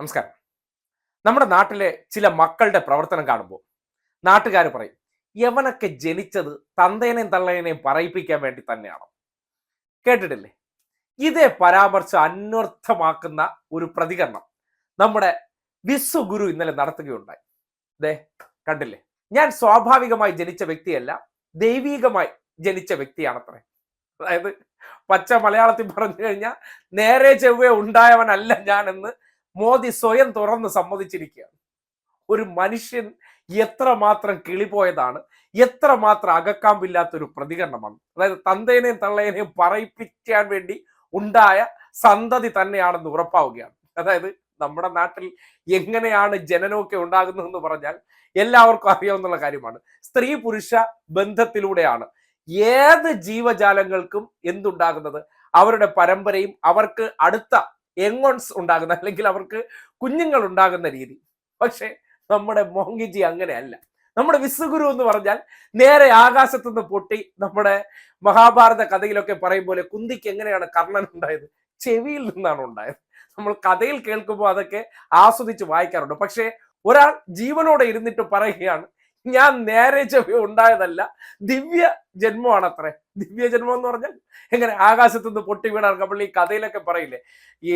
നമസ്കാരം. നമ്മുടെ നാട്ടിലെ ചില മക്കളുടെ പ്രവർത്തനം കാണുമ്പോൾ നാട്ടുകാർ പറയും യവനൊക്കെ ജനിച്ചത് തന്തേനെയും തള്ളേനെയും പറയിപ്പിക്കാൻ വേണ്ടി തന്നെയാണ്? കേട്ടിട്ടില്ലേ? ഇതേ പരാമർശം അന്വർത്ഥമാക്കുന്ന ഒരു പ്രതികരണം നമ്മുടെ വിശ്വ ഗുരു ഇന്നലെ നടത്തുകയുണ്ടായി. ദേ കണ്ടില്ലേ? ഞാൻ സ്വാഭാവികമായി ജനിച്ച വ്യക്തിയല്ല ദൈവീകമായി ജനിച്ച വ്യക്തിയാണത്രേ. അതായത് പച്ച മലയാളത്തിൽ പറഞ്ഞു കഴിഞ്ഞാൽ നേരെ ചെവ്വേ ഉണ്ടായവനല്ല ഞാൻ എന്ന് മോദി സ്വയം തുറന്ന് സമ്മതിച്ചിരിക്കുകയാണ്. ഒരു മനുഷ്യൻ എത്രമാത്രം കിളിപോയതാണ് എത്രമാത്രം അകക്കാമ്പില്ലാത്തൊരു പ്രതികരണമാണ്. അതായത് തന്തേനെയും തള്ളേനെയും പറയിപ്പിക്കാൻ വേണ്ടി ഉണ്ടായ സന്തതി തന്നെയാണെന്ന് ഉറപ്പാവുകയാണ്. അതായത് നമ്മുടെ നാട്ടിൽ എങ്ങനെയാണ് ജനനമൊക്കെ ഉണ്ടാകുന്നതെന്ന് പറഞ്ഞാൽ എല്ലാവർക്കും അറിയാവുന്ന കാര്യമാണ്. സ്ത്രീ പുരുഷ ബന്ധത്തിലൂടെയാണ് ഏത് ജീവജാലങ്ങൾക്കും എന്തുണ്ടാകുന്നത് അവരുടെ പരമ്പരയും അവർക്ക് അടുത്ത എങ്ങോൺസ് ഉണ്ടാകുന്ന അല്ലെങ്കിൽ അവർക്ക് കുഞ്ഞുങ്ങൾ ഉണ്ടാകുന്ന രീതി. പക്ഷേ നമ്മുടെ മോങ്കിജി അങ്ങനെയല്ല. നമ്മുടെ വിശ്വഗുരു എന്ന് പറഞ്ഞാൽ നേരെ ആകാശത്തു നിന്ന് പൊട്ടി നമ്മുടെ മഹാഭാരത കഥയിലൊക്കെ പറയും പോലെ കുന്തിക്ക് എങ്ങനെയാണ് കർണൻ ഉണ്ടായത്? ചെവിയിൽ നിന്നാണ് ഉണ്ടായത്. നമ്മൾ കഥയിൽ കേൾക്കുമ്പോൾ അതൊക്കെ ആസ്വദിച്ച് വായിക്കാറുണ്ട്. പക്ഷേ ഒരാൾ ജീവനോടെ ഇരുന്നിട്ട് പറയുകയാണ് ഞാൻ നേരെ ചെവി ഉണ്ടായതല്ല. ദിവ്യ ജന്മമാണ് അത്രേ ദിവ്യ ജന്മം എന്ന് പറഞ്ഞാൽ എങ്ങനെ ആകാശത്തു നിന്ന് പൊട്ടി വീണ നമ്മൾ ഈ കഥയിലൊക്കെ പറയില്ലേ? ഈ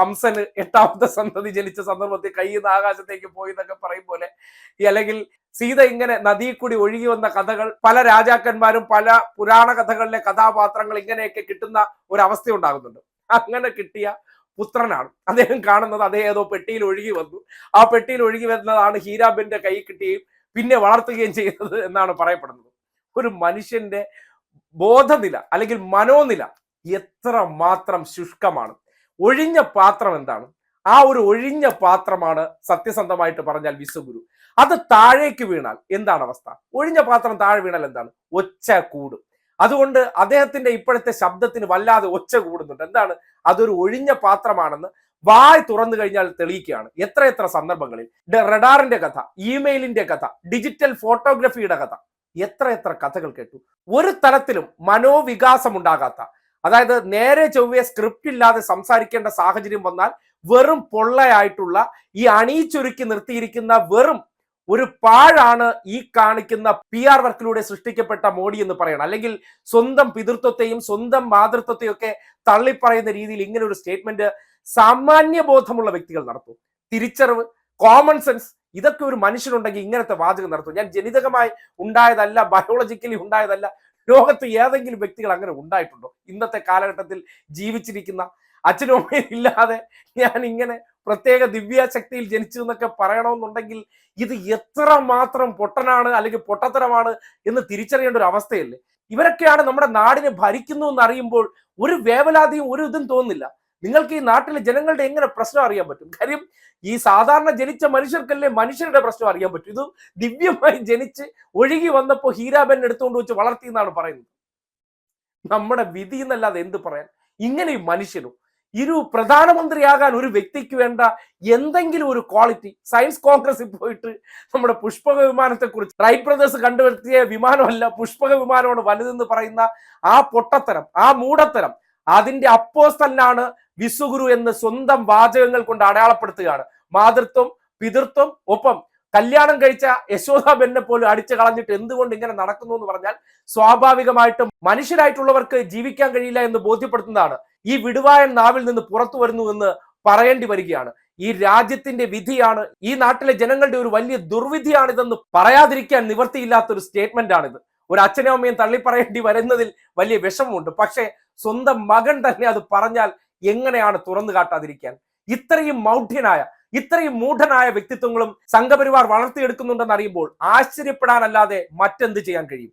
കംസന് എട്ടാമത്തെ സന്തതി ജനിച്ച സന്ദർഭത്തിൽ കയ്യിൽ നിന്ന് ആകാശത്തേക്ക് പോയി എന്നൊക്കെ പറയും പോലെ. ഈ അല്ലെങ്കിൽ സീത ഇങ്ങനെ നദിയിൽ കൂടി ഒഴുകി വന്ന കഥകൾ പല രാജാക്കന്മാരും പല പുരാണ കഥകളിലെ കഥാപാത്രങ്ങൾ ഇങ്ങനെയൊക്കെ കിട്ടുന്ന ഒരു ഉണ്ടാകുന്നുണ്ട് അങ്ങനെ കിട്ടിയ പുത്രനാണ്. അദ്ദേഹം കാണുന്നത് അദ്ദേഹം ഏതോ പെട്ടിയിൽ ഒഴുകി വന്നു. ആ പെട്ടിയിൽ ഒഴുകി വരുന്നതാണ് ഹീരാബിന്റെ കൈ കിട്ടുകയും പിന്നെ വളർത്തുകയും ചെയ്യുന്നത് എന്നാണ് പറയപ്പെടുന്നത്. ഒരു മനുഷ്യന്റെ ബോധനില അല്ലെങ്കിൽ മനോനില എത്ര മാത്രം ശുഷ്കമാണ്. ഒഴിഞ്ഞ പാത്രം എന്താണ്? ആ ഒരു ഒഴിഞ്ഞ പാത്രമാണ് സത്യസന്ധമായിട്ട് പറഞ്ഞാൽ വിശ്വഗുരു. അത് താഴേക്ക് വീണാൽ എന്താണ് അവസ്ഥ? ഒഴിഞ്ഞ പാത്രം താഴെ വീണാൽ എന്താണ്? ഒച്ച കൂടും. അതുകൊണ്ട് അദ്ദേഹത്തിന്റെ ഇപ്പോഴത്തെ ശബ്ദത്തിന് വല്ലാതെ ഒച്ച കൂടുന്നുണ്ട്. എന്താണ്? അതൊരു ഒഴിഞ്ഞ പാത്രമാണെന്ന് വായ് തുറന്നു കഴിഞ്ഞാൽ തെളിയിക്കുകയാണ്. എത്ര എത്ര സന്ദർഭങ്ങളിൽ. റഡാറിന്റെ കഥ ഇമെയിലിന്റെ കഥ ഡിജിറ്റൽ ഫോട്ടോഗ്രഫിയുടെ കഥ എത്ര എത്ര കഥകൾ കേട്ടു. ഒരു തരത്തിലും മനോവികാസം ഉണ്ടാകാത്ത അതായത് നേരെ ചൊവ്വയെ സ്ക്രിപ്റ്റ് ഇല്ലാതെ സംസാരിക്കേണ്ട സാഹചര്യം വന്നാൽ വെറും പൊള്ളയായിട്ടുള്ള ഈ അണിയിച്ചൊരുക്കി നിർത്തിയിരിക്കുന്ന വെറും ഒരു പാഴാണ് ഈ കാണിക്കുന്ന പി ആർ വർക്കിലൂടെ സൃഷ്ടിക്കപ്പെട്ട മോഡി എന്ന് പറയണം. അല്ലെങ്കിൽ സ്വന്തം പിതൃത്വത്തെയും സ്വന്തം മാതൃത്വത്തെയും ഒക്കെ തള്ളിപ്പറയുന്ന രീതിയിൽ ഇങ്ങനെ ഒരു സ്റ്റേറ്റ്മെന്റ് സാമാന്യ ബോധമുള്ള വ്യക്തികൾ നടത്തും. തിരിച്ചറിവ് കോമൺ സെൻസ് ഇതൊക്കെ ഒരു മനുഷ്യനുണ്ടെങ്കിൽ ഇങ്ങനത്തെ വാചകം നടത്തും. ഞാൻ ജനിതകമായി ഉണ്ടായതല്ല ബയോളജിക്കലി ഉണ്ടായതല്ല ലോകത്ത് ഏതെങ്കിലും വ്യക്തികൾ അങ്ങനെ ഉണ്ടായിട്ടുണ്ടോ? ഇന്നത്തെ കാലഘട്ടത്തിൽ ജീവിച്ചിരിക്കുന്ന അച്ഛനും ഇല്ലാതെ ഞാൻ ഇങ്ങനെ പ്രത്യേക ദിവ്യാശക്തിയിൽ ജനിച്ചു എന്നൊക്കെ പറയണമെന്നുണ്ടെങ്കിൽ ഇത് എത്ര മാത്രം പൊട്ടനാണ് അല്ലെങ്കിൽ പൊട്ടത്തരമാണ് എന്ന് തിരിച്ചറിയേണ്ട ഒരു അവസ്ഥയല്ലേ? ഇവരൊക്കെയാണ് നമ്മുടെ നാടിനെ ഭരിക്കുന്നു എന്ന് അറിയുമ്പോൾ ഒരു വേവലാതിയും ഒരു ഇതും തോന്നുന്നില്ല. നിങ്ങൾക്ക് ഈ നാട്ടിലെ ജനങ്ങളുടെ എങ്ങനെ പ്രശ്നം അറിയാൻ പറ്റും? കാര്യം ഈ സാധാരണ ജനിച്ച മനുഷ്യർക്കല്ലേ മനുഷ്യരുടെ പ്രശ്നം അറിയാൻ പറ്റും? ഇത് ദിവ്യമായി ജനിച്ച് ഒഴുകി വന്നപ്പോൾ ഹീരാബൻ എടുത്തുകൊണ്ട് വെച്ച് വളർത്തി എന്നാണ് പറയുന്നത്. നമ്മുടെ വിധി എന്നല്ലാതെ എന്ത് പറയാൻ? ഇങ്ങനെ മനുഷ്യനും ഇരു പ്രധാനമന്ത്രിയാകാൻ ഒരു വ്യക്തിക്ക് വേണ്ട എന്തെങ്കിലും ഒരു ക്വാളിറ്റി സയൻസ് കോൺഗ്രസിൽ പോയിട്ട് നമ്മുടെ പുഷ്പക വിമാനത്തെ കുറിച്ച് റൈറ്റ് ബ്രദേഴ്സ് കണ്ടുവരുത്തിയ വിമാനമല്ല പുഷ്പക വിമാനമാണ് വലുതെന്ന് പറയുന്ന ആ പൊട്ടത്തരം ആ മൂടത്തരം അതിന്റെ അപ്പോസ്തലിനാണ് വിശ്വഗുരു എന്ന് സ്വന്തം വാചകങ്ങൾ കൊണ്ട് അടയാളപ്പെടുത്തുകയാണ്. മാതൃത്വം പിതൃത്വം ഒപ്പം കല്യാണം കഴിച്ച യശോദാബെന്നെ പോലും അടിച്ചു കളഞ്ഞിട്ട് എന്തുകൊണ്ട് ഇങ്ങനെ നടക്കുന്നു എന്ന് പറഞ്ഞാൽ സ്വാഭാവികമായിട്ടും മനുഷ്യരായിട്ടുള്ളവർക്ക് ജീവിക്കാൻ കഴിയില്ല എന്ന് ബോധ്യപ്പെടുത്തുന്നതാണ്. ഈ വിടുവായൻ നാവിൽ നിന്ന് പുറത്തു വരുന്നു എന്ന് പറയേണ്ടി വരികയാണ്. ഈ രാജ്യത്തിന്റെ വിധിയാണ് ഈ നാട്ടിലെ ജനങ്ങളുടെ ഒരു വലിയ ദുർവിധിയാണിതെന്ന് പറയാതിരിക്കാൻ നിവർത്തിയില്ലാത്ത ഒരു സ്റ്റേറ്റ്മെന്റ് ആണിത് ഒരു അച്ഛനും അമ്മയും തള്ളിപ്പറയേണ്ടി വരുന്നതിൽ വലിയ വിഷമമുണ്ട്. പക്ഷേ സ്വന്തം മകൻ തന്നെ അത് പറഞ്ഞാൽ എങ്ങനെയാണ് തുറന്നു കാട്ടാതിരിക്കാൻ? ഇത്രയും മൗഢ്യനായ ഇത്രയും മൂഢനായ വ്യക്തിത്വങ്ങളും സംഘപരിവാർ വളർത്തിയെടുക്കുന്നുണ്ടെന്ന് അറിയുമ്പോൾ ആശ്ചര്യപ്പെടാനല്ലാതെ മറ്റെന്ത് ചെയ്യാൻ കഴിയും?